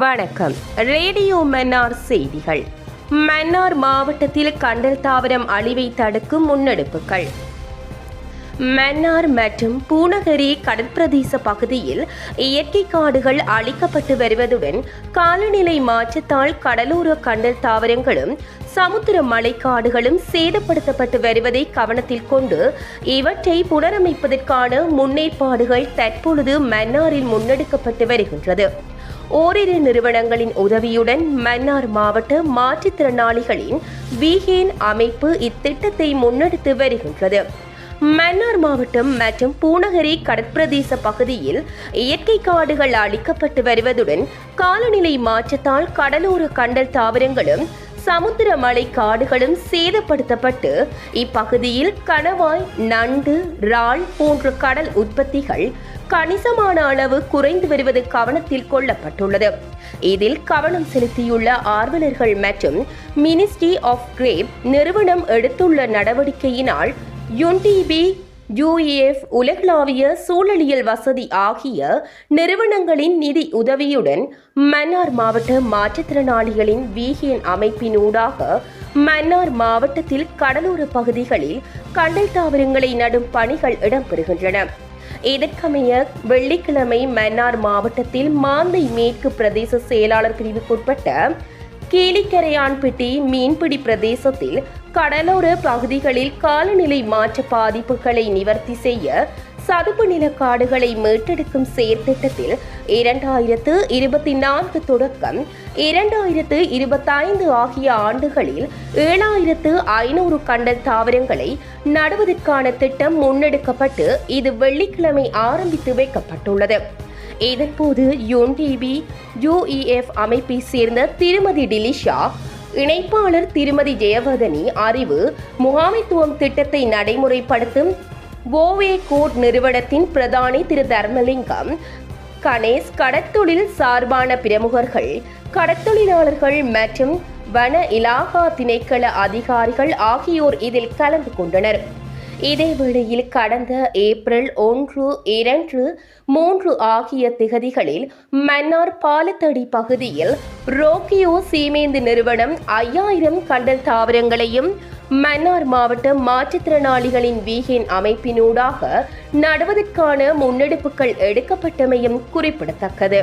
வணக்கம். ரேடியோ மன்னார் செய்திகள். மன்னார் மாவட்டத்தில் கண்டல் தாவரம் அழிவை தடுக்கும் முன்னெடுப்புகள். மன்னார் மற்றும் பூநகரி கடற்பிரதேச பகுதியில் இயற்கை காடுகள் அழிக்கப்பட்டு வருவதுடன் காலநிலை மாற்றத்தால் கடலோர கண்டல் தாவரங்களும் சமுத்திர மலைக்காடுகளும் சேதப்படுத்தப்பட்டு வருவதை கவனத்தில் கொண்டு இவற்றை புனரமைப்பதற்கான முன்னேற்பாடுகள் தற்பொழுது மன்னாரில் முன்னெடுக்கப்பட்டு வருகின்றது. ஓரிரு நிறுவனங்களின் உதவியுடன் மன்னார் மாவட்ட மாற்றுத்திறனாளிகளின் வீகேன் அமைப்பு இத்திட்டத்தை முன்னெடுத்து வருகின்றது. மன்னார் மாவட்டம் மற்றும் பூநகரி கடற்பிரதேச பகுதியில் இயற்கை காடுகள் அழிக்கப்பட்டு வருவதுடன் காலநிலை மாற்றத்தால் கடலோர கண்டல் தாவரங்களும் சமுத்திர மலை காடுகளும் சேதப்படுத்தப்பட்டு இப்பகுதியில் கணவாய் நண்டு ரால் போன்ற கடல் உற்பத்திகள் கணிசமான அளவு குறைந்து வருவது கவனத்தில் கொள்ளப்பட்டுள்ளது. இதில் கவனம் செலுத்தியுள்ள ஆர்வலர்கள் மற்றும் மினிஸ்ட்ரி ஆஃப் கிரேப் நிறுவனம் எடுத்துள்ள நடவடிக்கையினால் யுன்டிபி யுஏஎஃப் உலகளாவிய சூழலியல் வசதி ஆகிய நிறுவனங்களின் நிதி உதவியுடன் மன்னார் மாவட்ட மாற்றுத்திறனாளிகளின் வீகியன் அமைப்பினூடாக மன்னார் மாவட்டத்தில் கடலோர பகுதிகளில் கண்டல் தாவரங்களை நடும் பணிகள் இடம்பெறுகின்றன. இதற்கமைய வெள்ளிக்கிழமை மன்னார் மாவட்டத்தில் மாந்தை மேற்கு பிரதேச செயலாளர் பிரிவுக்குட்பட்ட கீழிக்கரையான்பட்டி மீன்பிடி பிரதேசத்தில் கடலோர பகுதிகளில் காலநிலை மாற்ற பாதிப்புகளை நிவர்த்தி செய்ய சதுப்பு நில காடுகளை மீட்டெடுக்கும் செயற்திட்டத்தில் இரண்டாயிரத்து இருபத்தி நான்கு தொடக்கம் இரண்டாயிரத்து இருபத்தைந்து ஆகிய ஆண்டுகளில் ஏழாயிரத்து ஐநூறு கண்டல் தாவரங்களை நடுவதற்கான திட்டம் முன்னெடுக்கப்பட்டு இது வெள்ளிக்கிழமை ஆரம்பித்து வைக்கப்பட்டுள்ளது. இதன்போது யுன்டிபி யுஇஎஃப் அமைப்பை சேர்ந்த திருமதி டிலிஷா இணைப்பாளர் திருமதி ஜெயவர்தனி அறிவு முகாமைத்துவம் திட்டத்தை நடைமுறைப்படுத்தும் ஓவே கோட் நிறுவனத்தின் பிரதானி திரு தர்மலிங்கம் கணேஷ் கடற்தொழில் சார்பான பிரமுகர்கள் கடற்தொழிலாளர்கள் மற்றும் வன இலாகா திணைக்கள அதிகாரிகள் ஆகியோர் இதில் கலந்து கொண்டனர். இதேவேளையில் கடந்த ஏப்ரல் ஒன்று இரண்டு மூன்று ஆகிய திகதிகளில் மன்னார் பாலத்தடி பகுதியில் ரோக்கியோ சீமேந்து நிறுவனம் ஐயாயிரம் கண்டல் தாவரங்களையும் மன்னார் மாவட்ட மாற்றுத்திறனாளிகளின் வீகேன் அமைப்பினூடாக நடுவதற்கான முன்னெடுப்புகள் எடுக்கப்பட்டமையும் குறிப்பிடத்தக்கது.